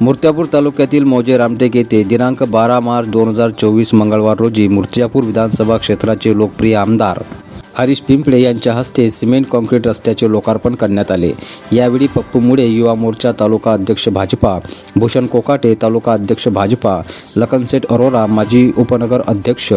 मुर्त्यापूर तालुक्यातील मौजे रामटेक येथे दिनांक बारा मार्च दोन हजार चोवीस मंगळवार रोजी मुर्त्यापूर विधानसभा क्षेत्राचे लोकप्रिय आमदार हरीश पिंपळे यांच्या हस्ते सिमेंट कॉन्क्रीट रस्त्याचे लोकार्पण करण्यात आले. यावेळी पप्पू मुळे युवा मोर्चा तालुका अध्यक्ष भाजपा भूषण कोकाटे तालुका अध्यक्ष भाजपा लखनसेठ अरोरा माजी उपनगर अध्यक्ष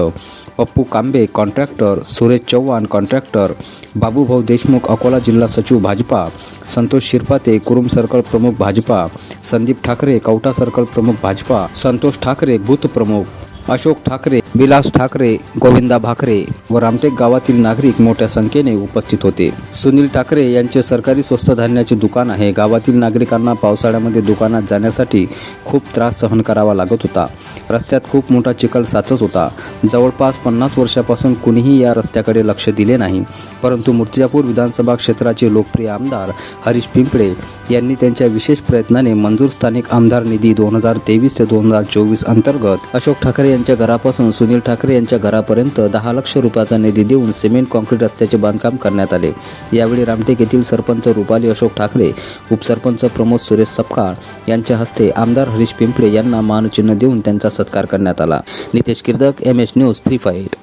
पप्पू कांबे कॉन्ट्रॅक्टर सुरेश चव्हाण कॉन्ट्रॅक्टर बाबूभाऊ देशमुख अकोला जिल्हा सचिव भाजपा संतोष शिरपाते कुरुम सर्कल प्रमुख भाजपा संदीप ठाकरे कवठा सर्कल प्रमुख भाजपा संतोष ठाकरे बूथ प्रमुख अशोक ठाकरे विलास ठाकरे गोविंदा भाकरे व रामटेक गावातील नागरिक मोठ्या संख्येने उपस्थित होते. सुनील ठाकरे यांचे सरकारी स्वस्त धान्याचे दुकान आहे. गावातील नागरिकांना पावसाळ्यामध्ये दुकानात जाण्यासाठी खूप त्रास सहन करावा लागत होता. रस्त्यात खूप मोठा चिखल साचत होता. जवळपास पन्नास वर्षापासून कुणीही या रस्त्याकडे लक्ष दिले नाही. परंतु मूर्तिजापूर विधानसभा क्षेत्राचे लोकप्रिय आमदार हरीश पिंपळे यांनी त्यांच्या विशेष प्रयत्नाने मंजूर स्थानिक आमदार निधी दोन हजार तेवीस ते दोन हजार चोवीस अंतर्गत अशोक ठाकरे यांच्या घरापासून सुनील ठाकरे यांच्या घरापर्यंत दहा लक्ष रुपयाचा निधी देऊन सिमेंट कॉन्क्रीट रस्त्याचे बांधकाम करण्यात आले. यावेळी रामटेक येथील सरपंच रुपाली अशोक ठाकरे उपसरपंच प्रमोद सुरेश सपकाळ यांच्या हस्ते आमदार हरीश पिंपळे यांना मानचिन्ह देऊन त्यांचा सत्कार करण्यात आला. Nitesh Kirdak M S news three five.